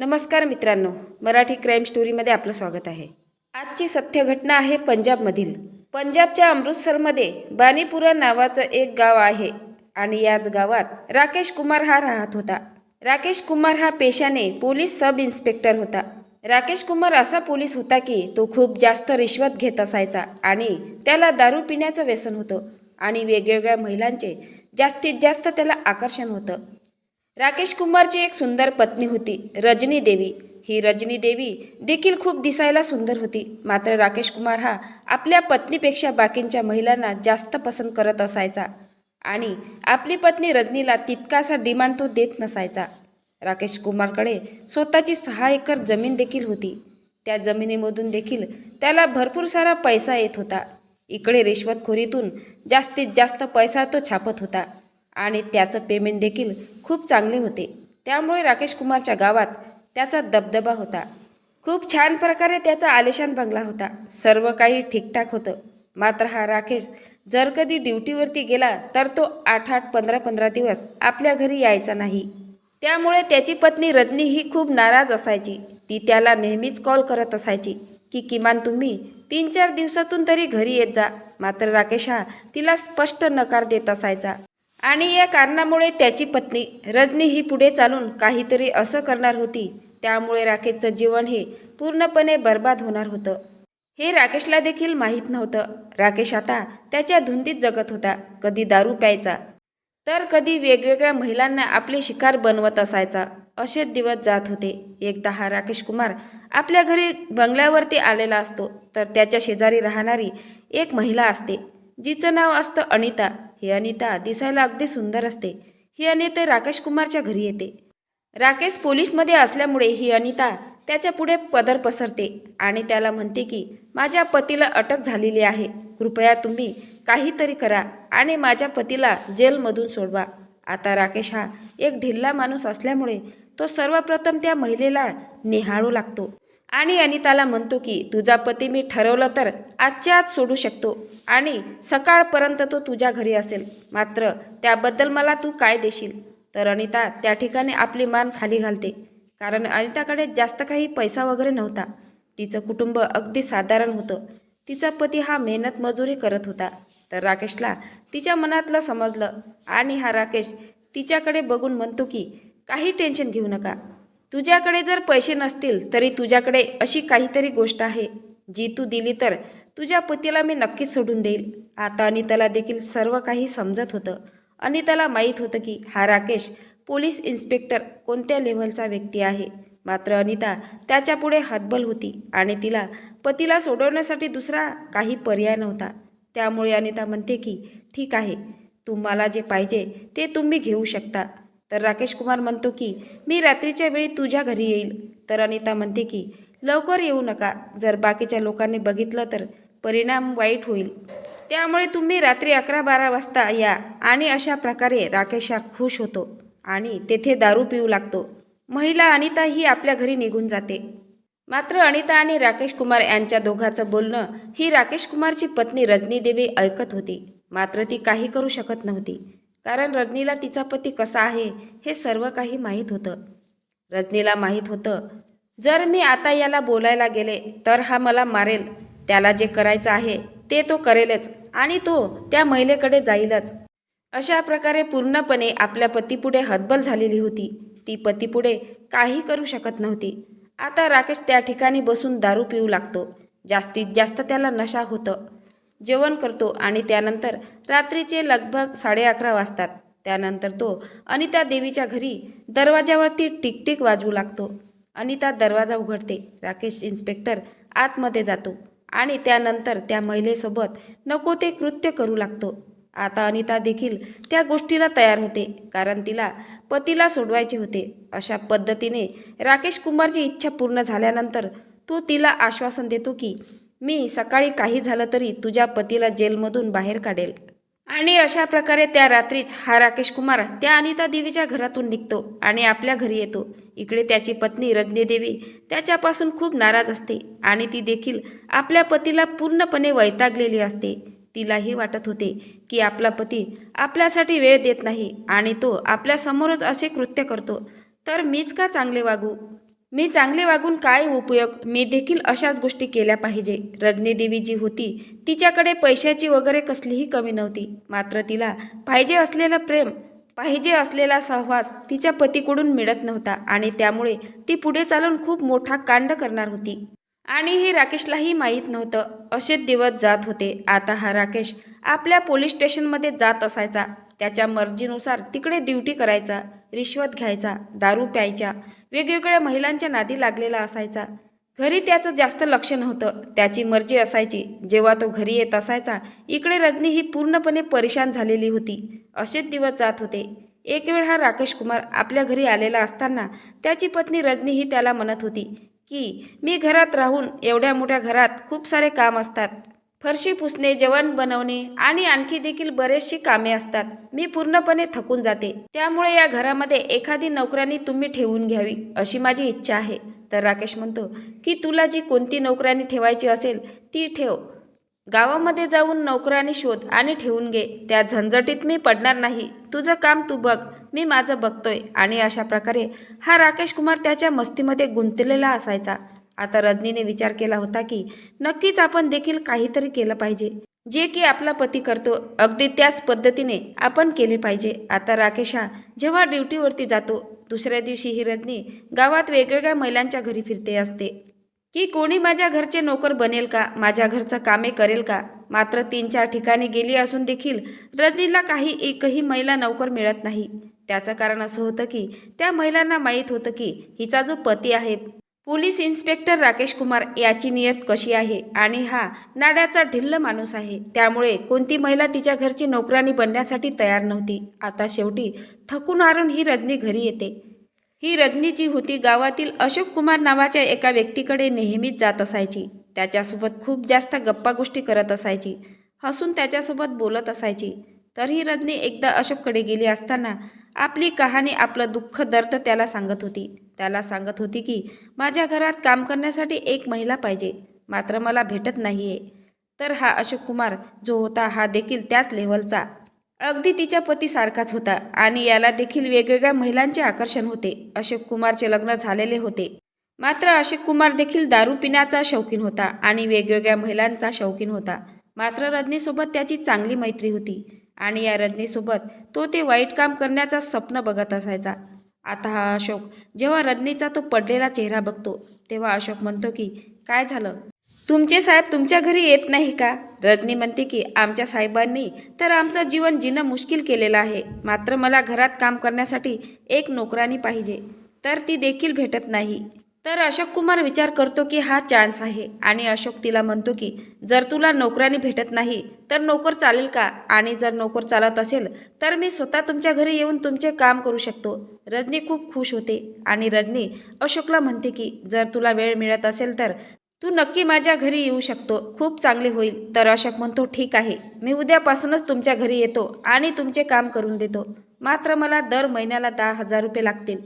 नमस्कार मित्रांनो मराठी क्राईम स्टोरीमध्ये आपलं स्वागत आहे. आजची सत्य घटना आहे पंजाबमधील. पंजाबच्या अमृतसरमध्ये बानीपुरा नावाचं एक गाव आहे आणि याच गावात राकेश कुमार हा राहत होता. राकेश कुमार हा पेशाने पोलीस सब इन्स्पेक्टर होता. राकेश कुमार असा पोलीस होता की तो खूप जास्त रिश्वत घेत असायचा आणि त्याला दारू पिण्याचं व्यसन होतं आणि वेगवेगळ्या महिलांचे जास्तीत जास्त त्याला आकर्षण होतं. राकेश कुमारची एक सुंदर पत्नी होती रजनी देवी. ही रजनी देवी देखील खूप दिसायला सुंदर होती. मात्र राकेश कुमार हा आपल्या पत्नीपेक्षा बाकींच्या महिलांना जास्त पसंत करत असायचा आणि आपली पत्नी रजनीला तितकासा डिमांड तो देत नसायचा. राकेश कुमारकडे स्वतःची सहा एकर जमीन देखील होती. त्या जमिनीमधून देखील त्याला भरपूर सारा पैसा येत होता. इकडे रिश्वतखोरीतून जास्तीत जास्त पैसा तो छापत होता. आणि त्याचं पेमेंट देखील खूप चांगले होते. त्यामुळे राकेश कुमारच्या गावात त्याचा दबदबा होता. खूप छान प्रकारे त्याचा आलिशान बंगला होता. सर्व काही ठीकठाक होतं. मात्र हा राकेश जर कधी ड्युटीवरती गेला तर तो आठ आठ पंधरा पंधरा दिवस आपल्या घरी यायचा नाही. त्यामुळे त्याची पत्नी रजनी ही खूप नाराज असायची. ती त्याला नेहमीच कॉल करत असायची की किमान तुम्ही तीन चार दिवसातून तरी घरी येत जा. मात्र राकेश हा तिला स्पष्ट नकार देत असायचा. आणि या कारणामुळे त्याची पत्नी रजनी ही पुढे चालून काहीतरी असं करणार होती. त्यामुळे राकेशचं जीवन हे पूर्णपणे बर्बाद होणार होतं. हे राकेशला देखील माहीत नव्हतं. राकेश आता त्याच्या धुंदीत जगत होता. कधी दारू प्यायचा तर कधी वेगवेगळ्या महिलांना आपली शिकार बनवत असायचा. असेच दिवस जात होते. एकदा हा राकेश कुमार आपल्या घरी बंगल्यावरती आलेला असतो तर त्याच्या शेजारी राहणारी एक महिला असते. जिचं नाव असतं अनिता. ही अनिता दिसायला अगदी सुंदर असते. ही अनिता राकेश कुमारच्या घरी येते. राकेश पोलीसमध्ये असल्यामुळे ही अनिता त्याच्या पुढे पदर पसरते आणि त्याला म्हणते की माझ्या पतीला अटक झालेली आहे. कृपया तुम्ही काहीतरी करा आणि माझ्या पतीला जेलमधून सोडवा. आता राकेश हा एक ढिल्ला माणूस असल्यामुळे तो सर्वप्रथम त्या महिलेला निहाळू लागतो. आणि अनिताला म्हणतो की तुझा पती मी ठरवलं तर आजच्या आज सोडू शकतो आणि सकाळपर्यंत तो तुझ्या घरी असेल. मात्र त्याबद्दल मला तू काय देशील? तर अनिता त्या ठिकाणी आपली मान खाली घालते. कारण अनिताकडे जास्त काही पैसा वगैरे नव्हता. तिचं कुटुंब अगदी साधारण होतं. तिचा पती हा मेहनत मजुरी करत होता. तर राकेशला तिच्या मनातलं समजलं आणि हा राकेश तिच्याकडे बघून म्हणतो की काही टेन्शन घेऊ नका. तुझ्याकडे जर पैसे नसतील तरी तुझ्याकडे अशी काहीतरी गोष्ट आहे जी तू दिली तर तुझ्या पतीला मी नक्कीच सोडून देईल. आता अनिताला देखील सर्व काही समजत होतं. अनिताला माहीत होतं की हा राकेश पोलीस इन्स्पेक्टर कोणत्या लेव्हलचा व्यक्ती आहे. मात्र अनिता त्याच्यापुढे हातबल होती आणि तिला पतीला सोडवण्यासाठी दुसरा काही पर्याय नव्हता. त्यामुळे अनिता म्हणते की ठीक आहे तुम्हाला जे पाहिजे ते तुम्ही घेऊ शकता. तर राकेश कुमार म्हणतो की मी रात्रीच्या वेळी तुझ्या घरी येईल. तर अनिता म्हणते की लवकर येऊ नका. जर बाकीच्या लोकांनी बघितलं तर परिणाम वाईट होईल. त्यामुळे तुम्ही रात्री अकरा बारा वाजता या आणि अशा प्रकारे राकेश हा खुश होतो आणि तेथे दारू पिऊ लागतो. महिला अनिता ही आपल्या घरी निघून जाते. मात्र अनिता आणि राकेश कुमार यांच्या दोघांचं बोलणं ही राकेश कुमारची पत्नी रजनी देवी ऐकत होती. मात्र ती काही करू शकत नव्हती. कारण रजनीला तिचा पती कसा आहे हे सर्व काही माहीत होतं. रजनीला माहीत होतं जर मी आता याला बोलायला गेले तर हा मला मारेल. त्याला जे करायचं आहे ते तो करेलच आणि तो त्या महिलेकडे जाईलच. अशा प्रकारे पूर्णपणे आपल्या पतीपुढे हतबल झालेली होती. ती पतीपुढे काही करू शकत नव्हती. आता राकेश त्या ठिकाणी बसून दारू पिऊ लागतो. जास्तीत जास्त त्याला नशा होतं. जेवण करतो आणि त्यानंतर रात्रीचे लगभग साडे अकरा वाजतात. त्यानंतर तो अनिता देवीच्या घरी दरवाजावरती टिकटिक वाजवू लागतो. अनिता दरवाजा उघडते. राकेश इन्स्पेक्टर आतमध्ये जातो आणि त्यानंतर त्या महिलेसोबत नको ते कृत्य करू लागतो. आता अनिता देखील त्या गोष्टीला तयार होते कारण तिला पतीला सोडवायचे होते. अशा पद्धतीने राकेश कुमारची इच्छा पूर्ण झाल्यानंतर तो तिला आश्वासन देतो की मी सकाळी काही झालं तरी तुझ्या पतीला जेलमधून बाहेर काढेल. आणि अशा प्रकारे त्या रात्रीच हा राकेश कुमार त्या अनिता देवीच्या घरातून निघतो आणि आपल्या घरी येतो. इकडे त्याची पत्नी रजनी देवी त्याच्यापासून खूप नाराज असते आणि ती देखील आपल्या पतीला पूर्णपणे वैतागलेली असते. तिलाही वाटत होते की आपला पती आपल्यासाठी वेळ देत नाही आणि तो आपल्यासमोरच असे कृत्य करतो. तर मीच का चांगले वागू? मी चांगले वागून काय उपयोग? मी देखील अशाच गोष्टी केल्या पाहिजे. रजनी देवी जी होती. तिच्याकडे पैशाची वगैरे कसलीही कमी नव्हती. मात्र तिला पाहिजे असलेलं प्रेम पाहिजे असलेला सहवास तिच्या पतीकडून मिळत नव्हता आणि त्यामुळे ती पुढे चालून खूप मोठा कांड करणार होती. आणि हे राकेशलाही माहीत नव्हतं. असेच दिवस जात होते. आता हा राकेश आपल्या पोलीस स्टेशनमध्ये जात असायचा. त्याच्या मर्जीनुसार तिकडे ड्युटी करायचा रिश्वत घ्यायचा दारू प्यायच्या वेगवेगळ्या महिलांच्या नादी लागलेला असायचा. घरी त्याचं जास्त लक्ष नव्हतं. त्याची मर्जी असायची. जेव्हा तो घरी येत असायचा इकडे रजनी ही पूर्णपणे परेशान झालेली होती. असेच दिवस जात होते. एक वेळ हा राकेश कुमार आपल्या घरी आलेला असताना त्याची पत्नी रजनी ही त्याला म्हणत होती की मी घरात राहून एवढ्या मोठ्या घरात खूप सारे काम असतात. फरशी पुसणे जेवण बनवणे आणि आणखी देखील बरेचशी कामे असतात. मी पूर्णपणे थकून जाते. त्यामुळे या घरामध्ये एखादी नोकऱ्यानी तुम्ही ठेवून घ्यावी अशी माझी इच्छा आहे. तर राकेश म्हणतो की तुला जी कोणती नोकरानी ठेवायची असेल ती ठेव. गावामध्ये जाऊन नोकरानी शोध आणि ठेवून घे. त्या झंझटीत मी पडणार नाही. तुझं काम तू बघ. मी माझं बघतोय. आणि अशा प्रकारे हा राकेश कुमार त्याच्या मस्तीमध्ये गुंतलेला असायचा. आता रजनीने विचार केला होता की नक्कीच आपण देखील काहीतरी केलं पाहिजे. जे की आपला पती करतो अगदी त्याच पद्धतीने आपण केले पाहिजे. आता राकेश हा जेव्हा ड्युटीवरती जातो दुसऱ्या दिवशी ही रजनी गावात वेगवेगळ्या महिलांच्या घरी फिरते असते. की कोणी माझ्या घरचे नोकर बनेल का? माझ्या घरचं कामे करेल का? मात्र तीन चार ठिकाणी गेली असून देखील रजनीला काही एकही महिला नोकर मिळत नाही. त्याचं कारण असं होतं की त्या महिलांना माहीत होतं की हिचा जो पती आहे पोलीस इन्स्पेक्टर राकेश कुमार याची नियत कशी आहे आणि हा नाड्याचा ढिल्ल माणूस आहे? त्यामुळे कोणती महिला तिच्या घरची नोकरानी बनण्यासाठी तयार नव्हती? आता शेवटी थकून हारून ही रजनी घरी येते. ही रजनी जी होती गावातील अशोक कुमार नावाच्या एका व्यक्तीकडे नेहमीच जात असायची. त्याच्यासोबत खूप जास्त गप्पा गोष्टी करत असायची. हसून त्याच्यासोबत बोलत असायची. तर ही रजनी एकदा अशोककडे गेली असताना आपली कहाणी आपलं दुःख दर्द त्याला सांगत होती. त्याला सांगत होती की माझ्या घरात काम करण्यासाठी एक महिला पाहिजे. मात्र मला भेटत नाही आहे तर हा अशोक कुमार जो होता हा देखील त्याच लेवलचा अगदी तिच्या पतीसारखाच होता आणि याला देखील वेगवेगळ्या महिलांचे आकर्षण होते. अशोक कुमारचे लग्न झालेले होते. मात्र अशोक कुमार देखील दारू पिण्याचा शौकीन होता आणि वेगवेगळ्या महिलांचा शौकीन होता. मात्र रजनीसोबत त्याची चांगली मैत्री होती. आणि या रजनीसोबत तो ते वाईट काम करण्याचा स्वप्न बघत असायचा. आता हा अशोक जेव्हा रजनीचा तो पडलेला चेहरा बघतो तेव्हा अशोक म्हणतो की काय झालं? तुमचे साहेब तुमच्या घरी येत नाही का? रजनी म्हणते की आमच्या साहेबांनी तर आमचं जीवन जिणं मुश्किल केलेलं आहे. मात्र मला घरात काम करण्यासाठी एक नोकरानी पाहिजे. तर ती देखील भेटत नाही. तर अशोक कुमार विचार करतो की हा चान्स आहे. आणि अशोक तिला म्हणतो की जर तुला नोकराने भेटत नाही तर नोकर चालेल का? आणि जर नोकर चालत असेल तर मी स्वतः तुमच्या घरी येऊन तुमचे काम करू शकतो. रजनी खूप खुश होते. आणि रजनी अशोकला म्हणते की जर तुला वेळ मिळत असेल तर तू नक्की माझ्या घरी येऊ शकतो. खूप चांगले होईल. तर अशोक म्हणतो ठीक आहे. मी उद्यापासूनच तुमच्या घरी येतो आणि तुमचे काम करून देतो. मात्र मला दर महिन्याला दहा हजार रुपये लागतील.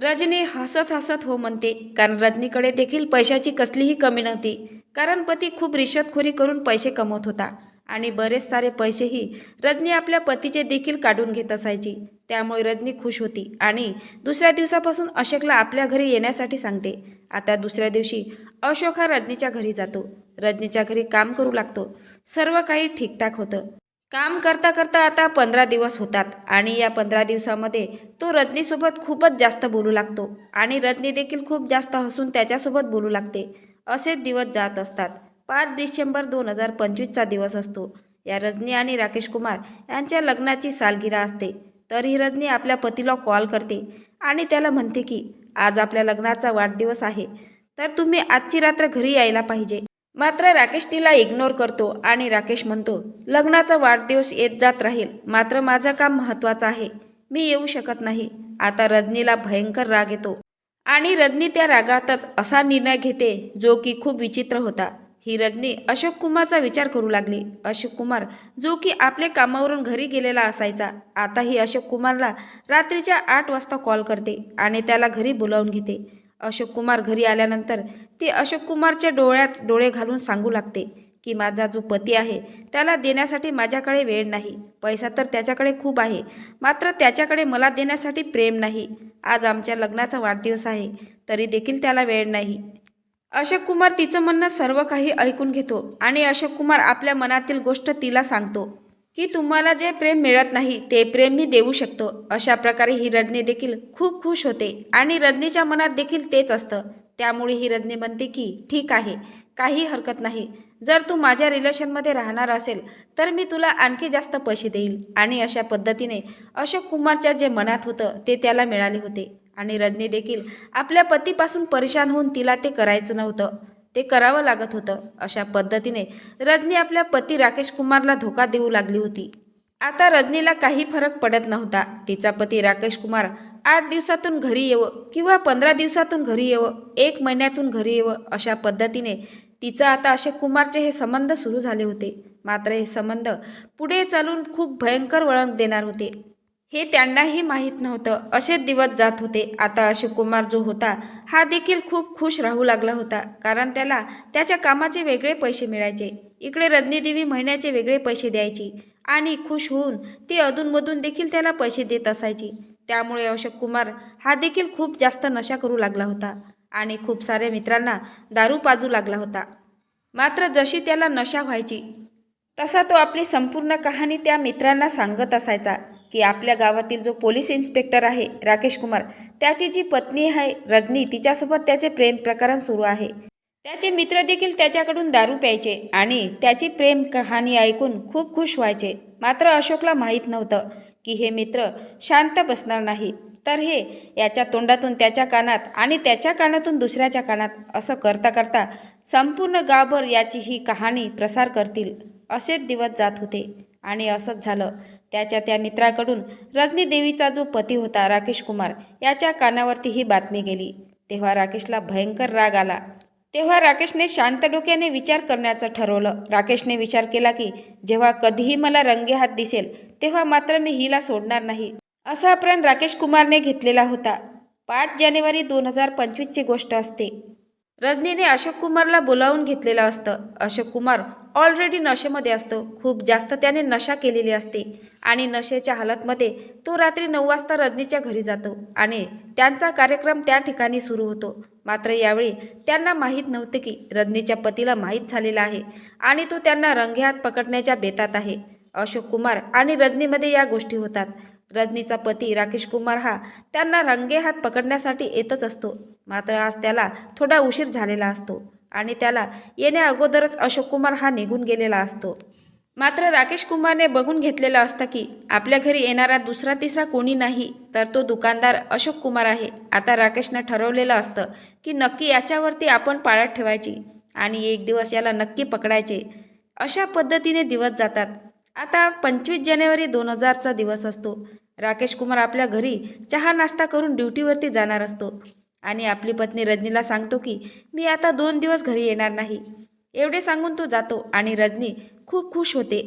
रजनी हसत हसत हो म्हणते कारण रजनीकडे देखील पैशाची कसलीही कमी नव्हती. कारण पती खूप रिश्वतखोरी करून पैसे कमवत होता आणि बरेच सारे पैसेही रजनी आपल्या पतीचे देखील काढून घेत असायची. त्यामुळे रजनी खुश होती आणि दुसऱ्या दिवसापासून अशोकला आपल्या घरी येण्यासाठी सांगते. आता दुसऱ्या दिवशी अशोक हा रजनीच्या घरी जातो. रजनीच्या घरी काम करू लागतो. सर्व काही ठीकठाक होतं. काम करता करता आता पंधरा दिवस होतात आणि या पंधरा दिवसामध्ये तो रजनीसोबत खूपच जास्त बोलू लागतो आणि रजनी देखील खूप जास्त हसून त्याच्यासोबत बोलू लागते. असेच दिवस जात असतात. पाच डिसेंबर दोन हजार पंचवीसचा दिवस असतो. या रजनी आणि राकेश कुमार यांच्या लग्नाची सालगिरा असते. तर ही रजनी आपल्या पतीला कॉल करते आणि त्याला म्हणते की आज आपल्या लग्नाचा वाढदिवस आहे. तर तुम्ही आजची रात्र घरी यायला पाहिजे. मात्र राकेश तिला इग्नोर करतो आणि राकेश म्हणतो लग्नाचा वाढदिवस येत जात राहील. मात्र माझं काम महत्त्वाचं आहे. मी येऊ शकत नाही. आता रजनीला भयंकर राग येतो आणि रजनी त्या रागातच असा निर्णय घेते जो की खूप विचित्र होता. ही रजनी अशोक कुमारचा विचार करू लागली. अशोक कुमार जो की आपल्या कामावरून घरी गेलेला असायचा. आता ही अशोक कुमारला रात्रीच्या आठ वाजता कॉल करते आणि त्याला घरी बोलावून घेते. अशोक कुमार घरी आल्यानंतर ती अशोक कुमारच्या डोळ्यात डोळे घालून सांगू लागते की माझा जो पती आहे त्याला देण्यासाठी माझ्याकडे वेळ नाही. पैसा तर त्याच्याकडे खूप आहे. मात्र त्याच्याकडे मला देण्यासाठी प्रेम नाही. आज आमच्या लग्नाचा वाढदिवस आहे तरी देखील त्याला वेळ नाही. अशोक कुमार तिचं म्हणणं सर्व काही ऐकून घेतो आणि अशोक कुमार आपल्या मनातील गोष्ट तिला सांगतो. की तुम्हाला जे प्रेम मिळत नाही ते प्रेम मी देऊ शकतो. अशा प्रकारे ही रजनी देखील खूप खुश होते आणि रजनीच्या मनात देखील तेच असतं. त्यामुळे ही रजनी म्हणते की ठीक आहे काही हरकत नाही. जर तू माझ्या रिलेशनमध्ये राहणार असेल तर मी तुला आणखी जास्त पैसे देईल. आणि अशा पद्धतीने अशोक कुमारच्या जे मनात होतं ते त्याला मिळाले होते. आणि रजनी देखील आपल्या पतीपासून परेशान होऊन तिला ते करायचं नव्हतं. ते करावं लागत होतं. अशा पद्धतीने रजनी आपल्या पती राकेश कुमारला धोका देऊ लागली होती. आता रजनीला काही फरक पडत नव्हता. तिचा पती राकेश कुमार आठ दिवसातून घरी येवं किंवा पंधरा दिवसातून घरी येवं एक महिन्यातून घरी येवं अशा पद्धतीने तिचं आता असे कुमारचे हे संबंध सुरू झाले होते. मात्र हे संबंध पुढे चालून खूप भयंकर वळण देणार होते. हे त्यांनाही माहीत नव्हतं. असेच दिवस जात होते. आता अशोक कुमार जो होता हा देखील खूप खुश राहू लागला होता कारण त्याला त्याच्या कामाचे वेगळे पैसे मिळायचे. इकडे रजनीदेवी महिन्याचे वेगळे पैसे द्यायची आणि खुश होऊन ती अधूनमधून देखील त्याला पैसे देत असायची. त्यामुळे अशोक कुमार हा देखील खूप जास्त नशा करू लागला होता आणि खूप साऱ्या मित्रांना दारू पाजू लागला होता. मात्र जशी त्याला नशा व्हायची तसा तो आपली संपूर्ण कहाणी त्या मित्रांना सांगत असायचा. की आपल्या गावातील जो पोलीस इन्स्पेक्टर आहे राकेश कुमार त्याची जी पत्नी आहे रजनी तिच्यासोबत त्याचे प्रेम प्रकरण सुरू आहे. त्याचे मित्र देखील त्याच्याकडून दारू प्यायचे आणि त्याची प्रेम कहाणी ऐकून खूप खुश व्हायचे. मात्र अशोकला माहीत नव्हतं की हे मित्र शांत बसणार नाही. तर हे याच्या तोंडातून त्याच्या कानात आणि त्याच्या कानातून दुसऱ्याच्या कानात असं करता करता संपूर्ण गावभर याची ही कहाणी प्रसार करतील असेच दिवस जात होते. आणि असंच झालं. त्याच्या त्या मित्राकडून रजनी देवीचा जो पती होता राकेश कुमार याच्या कानावरती ही बातमी गेली. तेव्हा राकेशला भयंकर राग आला. तेव्हा राकेशने शांत डोक्याने विचार करण्याचं ठरवलं. राकेशने विचार केला की जेव्हा कधीही मला रंगे हात दिसेल तेव्हा मात्र मी हिला सोडणार नाही. असा प्रण राकेश कुमारने घेतलेला होता. पाच जानेवारी दोन हजार पंचवीसची गोष्ट असते. रजनीने अशोक कुमारला बोलावून घेतलेलं असतं. अशोक कुमार ऑलरेडी नशेमध्ये असतो. खूप जास्त त्याने नशा केलेली असते. आणि नशेच्या हालतमध्ये तो रात्री नऊ वाजता रजनीच्या घरी जातो आणि त्यांचा कार्यक्रम त्या ठिकाणी सुरू होतो. मात्र यावेळी त्यांना माहीत नव्हते की रजनीच्या पतीला माहीत झालेला आहे आणि तो त्यांना रंगेहात पकडण्याच्या बेतात आहे. अशोक कुमार आणि रजनीमध्ये या गोष्टी होतात. रजनीचा पती राकेश कुमार हा त्यांना रंगेहात पकडण्यासाठी येतच असतो. मात्र आज त्याला थोडा उशीर झालेला असतो आणि त्याला येण्या अगोदरच अशोक कुमार हा निघून गेलेला असतो. मात्र राकेश कुमारने बघून घेतलेलं असतं की आपल्या घरी येणारा दुसरा तिसरा कोणी नाही तर तो दुकानदार अशोक कुमार आहे. आता राकेशनं ठरवलेलं असतं की नक्की याच्यावरती आपण पाळत ठेवायची आणि एक दिवस याला नक्की पकडायचे अशा पद्धतीने दिवस जातात. आता पंचवीस जानेवारी दोन हजारचा दिवस असतो. राकेश कुमार आपल्या घरी चहा नाश्ता करून ड्युटीवरती जाणार असतो. आणि आपली पत्नी रजनीला सांगतो की मी आता दोन दिवस घरी येणार नाही. एवढे सांगून तो जातो आणि रजनी खूप खुश होते.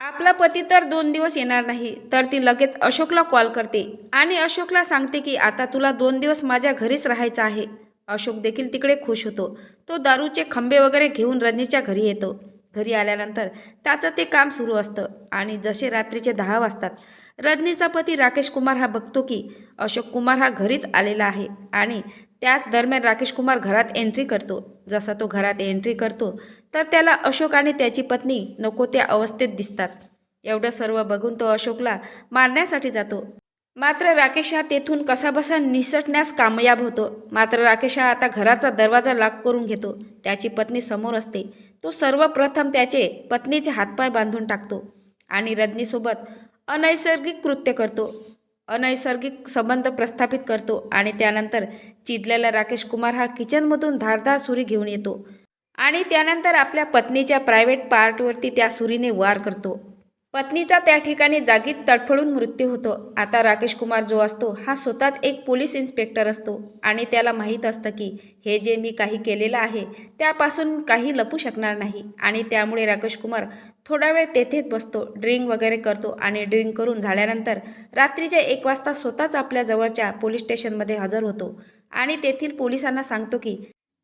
आपला पती तर दोन दिवस येणार नाही तर ती लगेच अशोकला कॉल करते आणि अशोकला सांगते की आता तुला दोन दिवस माझ्या घरीच राहायचं आहे. अशोक देखील तिकडे खुश होतो. तो दारूचे खंबे वगैरे घेऊन रजनीच्या घरी येतो. घरी आल्यानंतर त्याचं ते काम सुरू असतं. आणि जसे रात्रीचे दहा वाजतात रजनीचा पती राकेश कुमार हा बघतो की अशोक कुमार हा घरीच आलेला आहे आणि त्याच दरम्यान राकेश कुमार घरात एंट्री करतो. जसा तो घरात एंट्री करतो तर त्याला अशोक आणि त्याची पत्नी नको त्या अवस्थेत दिसतात. एवढं सर्व बघून तो अशोकला मारण्यासाठी जातो. मात्र राकेश हा तेथून कसाबसा निसटण्यास कामयाब होतो. मात्र राकेश हा आता घराचा दरवाजा लॉक करून घेतो. त्याची पत्नी समोर असते. तो सर्वप्रथम त्याचे पत्नीचे हातपाय बांधून टाकतो आणि रजनीसोबत अनैसर्गिक कृत्य करतो. अनैसर्गिक संबंध प्रस्थापित करतो आणि त्यानंतर चिडलेला राकेश कुमार हा किचनमधून धारधार सुरी घेऊन येतो. आणि त्यानंतर आपल्या पत्नीच्या प्रायव्हेट पार्टवरती त्या सुरीने वार करतो. पत्नीचा त्या ठिकाणी जागीत तडफडून मृत्यू होतो. आता राकेश कुमार जो असतो हा स्वतःच एक पोलीस इन्स्पेक्टर असतो आणि त्याला माहीत असतं की हे जे मी काही केलेलं आहे त्यापासून काही लपू शकणार नाही आणि त्यामुळे राकेश कुमार थोडा वेळ तेथेच बसतो ड्रिंक वगैरे करतो आणि ड्रिंक करून झाल्यानंतर रात्रीच्या एक वाजता स्वतःच आपल्या जवळच्या पोलीस स्टेशनमध्ये हजर होतो आणि तेथील पोलिसांना सांगतो की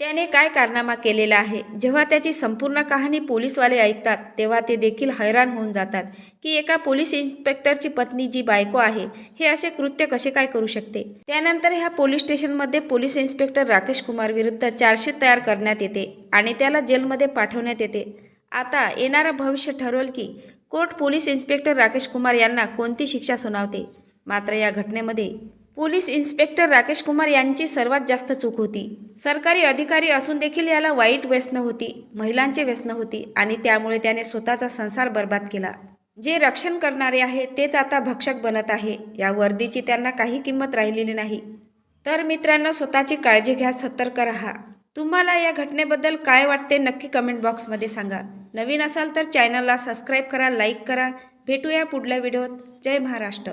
त्याने काय कारनामा केलेला आहे? जेव्हा त्याची संपूर्ण कहाणी पोलीसवाले ऐकतात तेव्हा ते देखील हैराण होऊन जातात की एका पोलीस इन्स्पेक्टरची पत्नी जी बायको आहे हे असे कृत्य कसे काय करू शकते? त्यानंतर ह्या पोलीस स्टेशनमध्ये पोलीस इन्स्पेक्टर राकेश कुमार विरुद्ध चार्जशीट तयार करण्यात येते आणि त्याला जेलमध्ये पाठवण्यात येते. आता येणारं भविष्य ठरवलं की court police inspector Rakesh Kumar यांना कोणती शिक्षा सुनावते? मात्र या घटनेमध्ये पोलीस इन्स्पेक्टर राकेश कुमार यांची सर्वात जास्त चूक होती. सरकारी अधिकारी असून देखील याला वाईट व्यसन होती महिलांचे व्यसन होती आणि त्यामुळे त्याने स्वतःचा संसार बर्बाद केला. जे रक्षण करणारे आहे तेच आता भक्षक बनत आहे या वर्दीची त्यांना काही किंमत राहिलेली नाही. तर मित्रांनो स्वतःची काळजी घ्या सतर्क राहा. तुम्हाला या घटनेबद्दल काय वाटते नक्की कमेंट बॉक्समध्ये सांगा. नवीन असाल तर चॅनलला सबस्क्राईब करा लाईक करा. भेटूया पुढल्या व्हिडिओत. जय महाराष्ट्र.